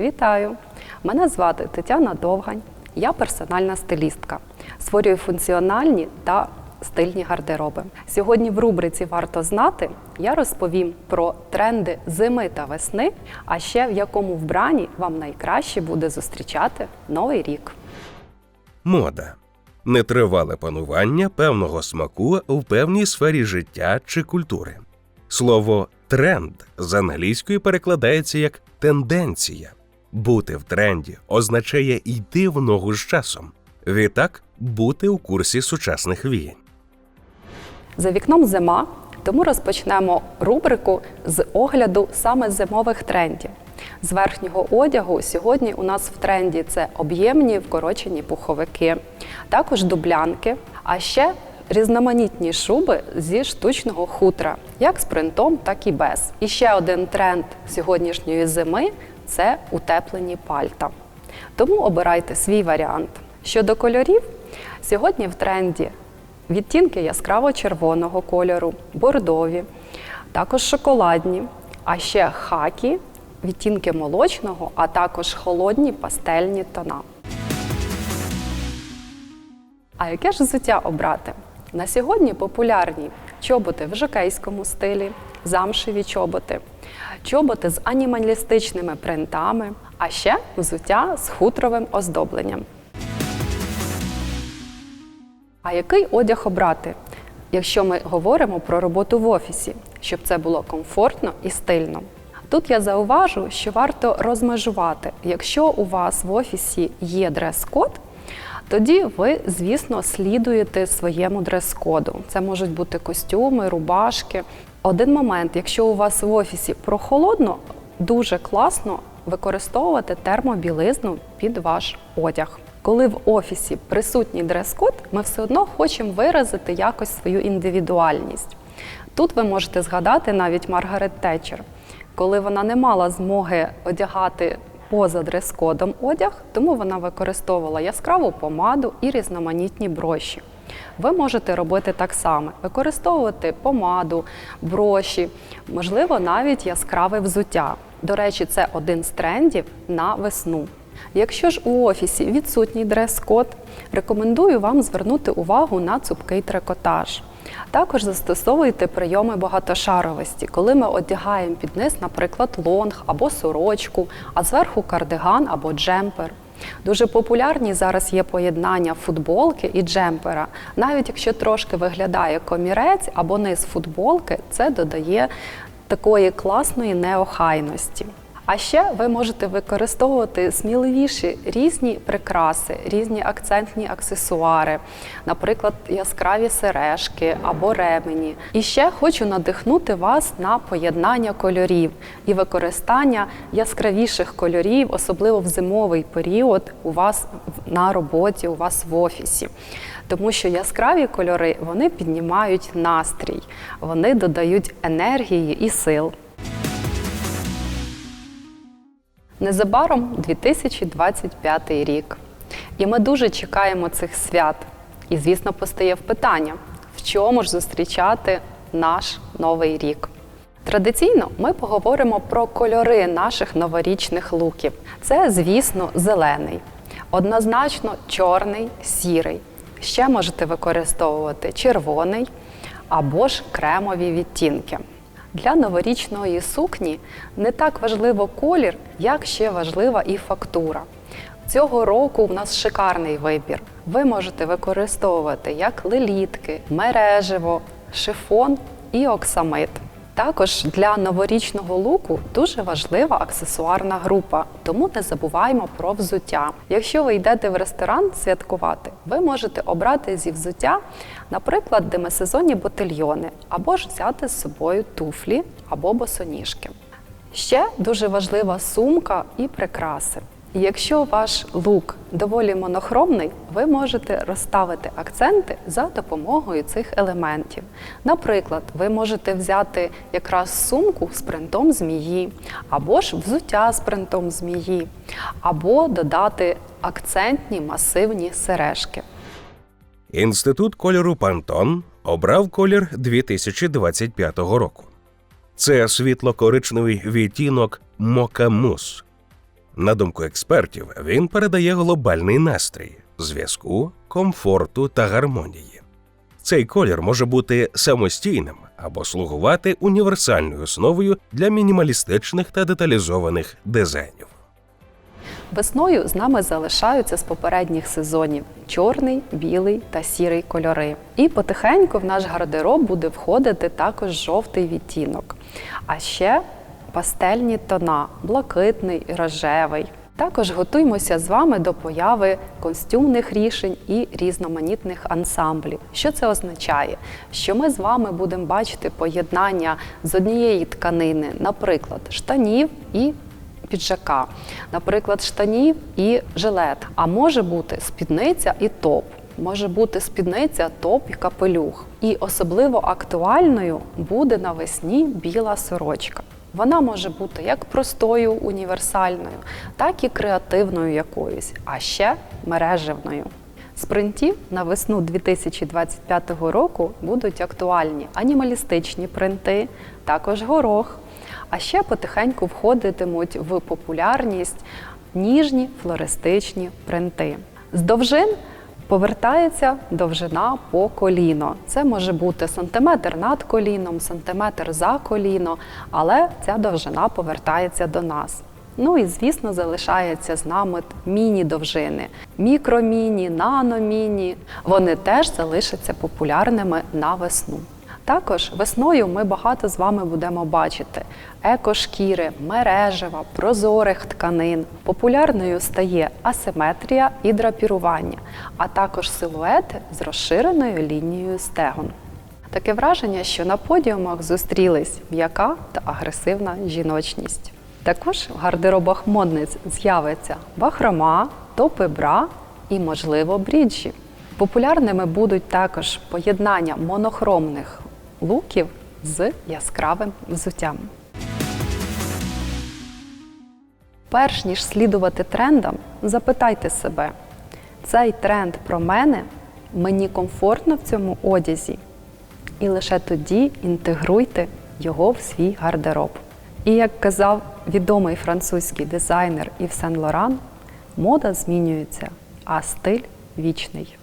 Вітаю! Мене звати Тетяна Довгань. Я персональна стилістка. Створюю функціональні та стильні гардероби. Сьогодні в рубриці Варто знати я розповім про тренди зими та весни, а ще в якому вбранні вам найкраще буде зустрічати новий рік. Мода нетривале панування певного смаку в певній сфері життя чи культури. Слово тренд з англійської перекладається як тенденція. Бути в тренді означає йти в ногу з часом. Відтак бути у курсі сучасних віянь. За вікном зима, тому розпочнемо рубрику з огляду саме зимових трендів. З верхнього одягу сьогодні у нас в тренді це об'ємні вкорочені пуховики, також дублянки, а ще різноманітні шуби зі штучного хутра, як з принтом, так і без. І ще один тренд сьогоднішньої зими це утеплені пальта. Тому обирайте свій варіант. Щодо кольорів, сьогодні в тренді відтінки яскраво-червоного кольору, бордові, також шоколадні, а ще хакі, відтінки молочного, а також холодні пастельні тона. А яке ж взуття обрати? На сьогодні популярні чоботи в жокейському стилі, замшеві чоботи, чоботи з анімалістичними принтами, а ще взуття з хутровим оздобленням. А який одяг обрати, якщо ми говоримо про роботу в офісі, щоб це було комфортно і стильно? Тут я зауважу, що варто розмежувати, якщо у вас в офісі є дрес-код, тоді ви, звісно, слідуєте своєму дрес-коду. Це можуть бути костюми, рубашки. Один момент, якщо у вас в офісі прохолодно, дуже класно використовувати термобілизну під ваш одяг. Коли в офісі присутній дрес-код, ми все одно хочемо виразити якось свою індивідуальність. Тут ви можете згадати навіть Маргарет Тетчер, коли вона не мала змоги одягати поза дрес-кодом одяг, тому вона використовувала яскраву помаду і різноманітні броші. Ви можете робити так само: використовувати помаду, броші, можливо, навіть яскраве взуття. До речі, це один з трендів на весну. Якщо ж у офісі відсутній дрес-код, рекомендую вам звернути увагу на цупкий трикотаж. Також застосовуйте прийоми багатошаровості, коли ми одягаємо під низ, наприклад, лонг або сорочку, а зверху кардиган або джемпер. Дуже популярні зараз є поєднання футболки і джемпера. Навіть якщо трошки виглядає комірець або низ футболки, це додає такої класної неохайності. А ще ви можете використовувати сміливіші різні прикраси, різні акцентні аксесуари, наприклад, яскраві сережки або ремені. І ще хочу надихнути вас на поєднання кольорів і використання яскравіших кольорів, особливо в зимовий період у вас на роботі, у вас в офісі. Тому що яскраві кольори вони піднімають настрій, вони додають енергії і сил. Незабаром 2025 рік. І ми дуже чекаємо цих свят. І, звісно, постає питання, в чому ж зустрічати наш новий рік. Традиційно ми поговоримо про кольори наших новорічних луків. Це, звісно, зелений, однозначно чорний, сірий. Ще можете використовувати червоний або ж кремові відтінки. Для новорічної сукні не так важливо колір, як ще важлива і фактура. Цього року у нас шикарний вибір. Ви можете використовувати як лелітки, мережево, шифон і оксамит. Також для новорічного луку дуже важлива аксесуарна група, тому не забуваємо про взуття. Якщо ви йдете в ресторан святкувати, ви можете обрати зі взуття, наприклад, демисезонні ботильйони, або ж взяти з собою туфлі або босоніжки. Ще дуже важлива сумка і прикраси. Якщо ваш лук доволі монохромний, ви можете розставити акценти за допомогою цих елементів. Наприклад, ви можете взяти якраз сумку з принтом змії, або ж взуття з принтом змії, або додати акцентні масивні сережки. Інститут кольору Пантон обрав колір 2025 року. Це світло-коричневий відтінок Мокамус. На думку експертів, він передає глобальний настрій, зв'язку, комфорту та гармонії. Цей колір може бути самостійним або слугувати універсальною основою для мінімалістичних та деталізованих дизайнів. Весною з нами залишаються з попередніх сезонів чорний, білий та сірий кольори. І потихеньку в наш гардероб буде входити також жовтий відтінок. А ще пастельні тона блакитний, рожевий. Також готуємося з вами до появи костюмних рішень і різноманітних ансамблів. Що це означає? Що ми з вами будемо бачити поєднання з однієї тканини, наприклад, штанів і піджака, наприклад, штанів і жилет. А може бути спідниця і топ. Може бути спідниця, топ і капелюх. І особливо актуальною буде навесні біла сорочка. Вона може бути як простою універсальною, так і креативною якоюсь, а ще мережевною. З принтів на весну 2025 року будуть актуальні анімалістичні принти, також горох, а ще потихеньку входитимуть в популярність ніжні флористичні принти. З довжин повертається довжина по коліно. Це може бути сантиметр над коліном, сантиметр за коліно, але ця довжина повертається до нас. Ну і звісно, залишається з нами міні-довжини, мікроміні, наноміні. Вони теж залишаться популярними на весну. Також весною ми багато з вами будемо бачити екошкіри, мережева, прозорих тканин. Популярною стає асиметрія і драпірування, а також силуети з розширеною лінією стегон. Таке враження, що на подіумах зустрілись м'яка та агресивна жіночність. Також в гардеробах модниць з'явиться бахрома, топи бра і, можливо, бріджі. Популярними будуть також поєднання монохромних луків з яскравим взуттям. Перш ніж слідувати трендам, запитайте себе, цей тренд про мене, мені комфортно в цьому одязі, і лише тоді інтегруйте його в свій гардероб. І як казав відомий французький дизайнер Ів Сен Лоран, мода змінюється, а стиль вічний.